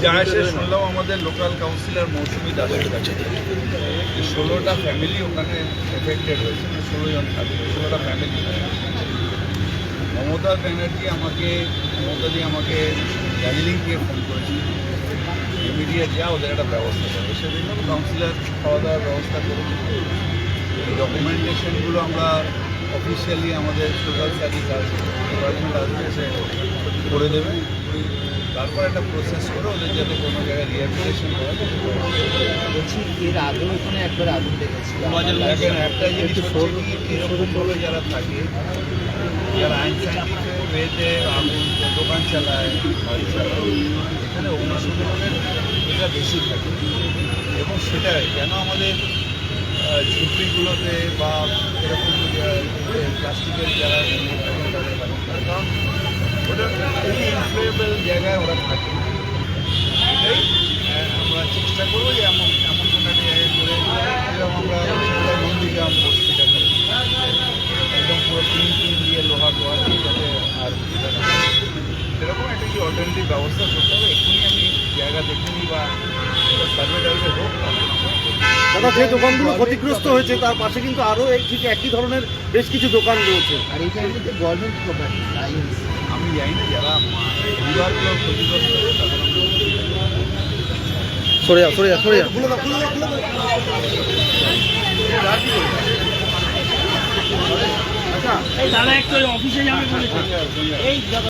এসে শুনলাম আমাদের লোকাল কাউন্সিলর মৌসুমী দাসের কাছে। ষোলোটা ফ্যামিলি ওখানে এফেক্টেড হয়েছে ষোলো জন ষোলোটা ফ্যামিলি মমতা ব্যানার্জি আমাকে মমতাদি আমাকে দার্জিলিং থেকে ফোন করেছিল ইমিডিয়েট যা, ওদের একটা ব্যবস্থা করবে সেজন্য কাউন্সিলর খাওয়া দাওয়ার ব্যবস্থা করেছে এই ডকুমেন্টেশনগুলো আমরা অফিসিয়ালি আমাদের সোশ্যাল সার্ভিস আছে ডিপার্টমেন্ট আসবে করে দেবে। তারপর একটা প্রসেস করে ওদের যাতে কোনো জায়গায় রিহ্যাবিলিটেশন হয় বলছি এর আগেও এখানে একবার আগুন লেগেছিল। দেখেন একটা জিনিস হচ্ছে কি এরকমভাবে যারা থাকে যারা আইনসাইন্টিফিক ওয়েতে আগুন দোকান চালায় বাড়ি চালায় এখানে অনুশীলনের এটা বেশি থাকে। এবং সেটা কেন আমাদের আহ, ঝুপড়িগুলোতে বা এরকম প্লাস্টিকের যারা জায়গায় ওরা থাকে এটাই আমরা চেষ্টা করব যে এমন এমন কোনো একটা জায়গায় করে যেরকম আমরা নন্দীগ্রাম বস্তিটাকে একদম পুরো টিন টিন দিয়ে লোহা টোহা দিয়ে যাতে আর। সেরকম একটা কি অল্টারনেটিভ ব্যবস্থা করতে হবে এক্ষুনি আমি জায়গা দেখিনি বা সার্ভে টার্ভে হোক। দাদা যে দোকানগুলো ক্ষতিগ্রস্ত হয়েছে তার পাশে কিন্তু আরও এই ঠিক একই ধরনের বেশ কিছু দোকান রয়েছে আর এমনিতে গভর্নমেন্ট প্রপার্টি আমি জানি না যারা পরিবারগুলো ক্ষতিগ্রস্ত সরে যাও সরে দাদা একটু অফিসে যাবে এই